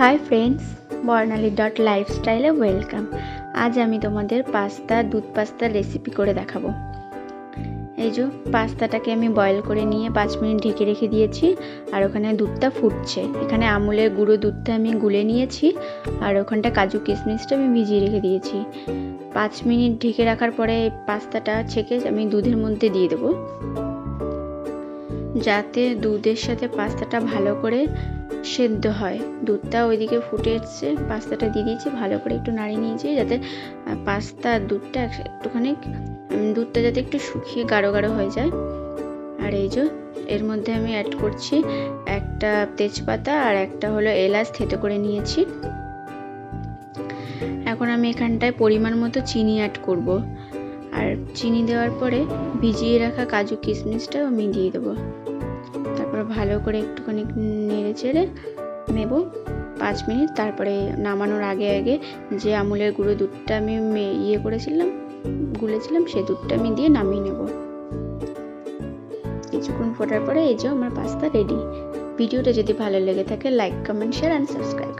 High friends Barnali dot লাইফস্টাইলে welcome আজ আমি তোমাদের পাস্তা, দুধ পাস্তার রেসিপি করে দেখাবো। এই যে পাস্তাটাকে আমি বয়েল করে নিয়ে পাঁচ মিনিট ঢেকে রেখে দিয়েছি, আর ওখানে দুধটা ফুটছে। এখানে আমুলের গুঁড়ো দুধটা আমি গুলে নিয়েছি, আর ওখানটা কাজু কিশমিশটা আমি ভিজিয়ে রেখে দিয়েছি। পাঁচ মিনিট ঢেকে রাখার পরে পাস্তাটা ছেঁকে আমি দুধের মধ্যে দিয়ে দেবো। যাতে দুধের সাথে পাস্তাটা ভালো করে সেদ্ধ হয়। দুধটা ওইদিকে ফুটে এসছে, পাস্তাটা দিয়ে দিয়েছি, ভালো করে একটু নাড়িয়ে নিয়েছি যাতে পাস্তা দুধটা একটুখানি দুধটা যাতে একটু শুকিয়ে গাঢ় গাঢ় হয়ে যায়। আর এই যে, এর মধ্যে আমি অ্যাড করছি একটা তেজপাতা আর একটা হলো এলাচ থেতো করে নিয়েছি। এখন আমি এখানটায় পরিমাণ মতো চিনি অ্যাড করব। আর চিনি দেওয়ার পরে ভিজিয়ে রাখা কাজু কিশমিশটাও আমি দিয়ে দেবো। তারপর ভালো করে একটুখানি নেড়ে চেড়ে নেব পাঁচ মিনিট। তারপরে নামানোর আগে আগে যে আমুলের গুঁড়ো দুধটা আমি ইয়ে করেছিলাম, গুলেছিলাম, সে দুধটা আমি দিয়ে নামিয়ে নেব। কিছুক্ষণ ফোটার পরে এই যে আমার পাস্তা রেডি। ভিডিওটা যদি ভালো লেগে থাকে like comment share and subscribe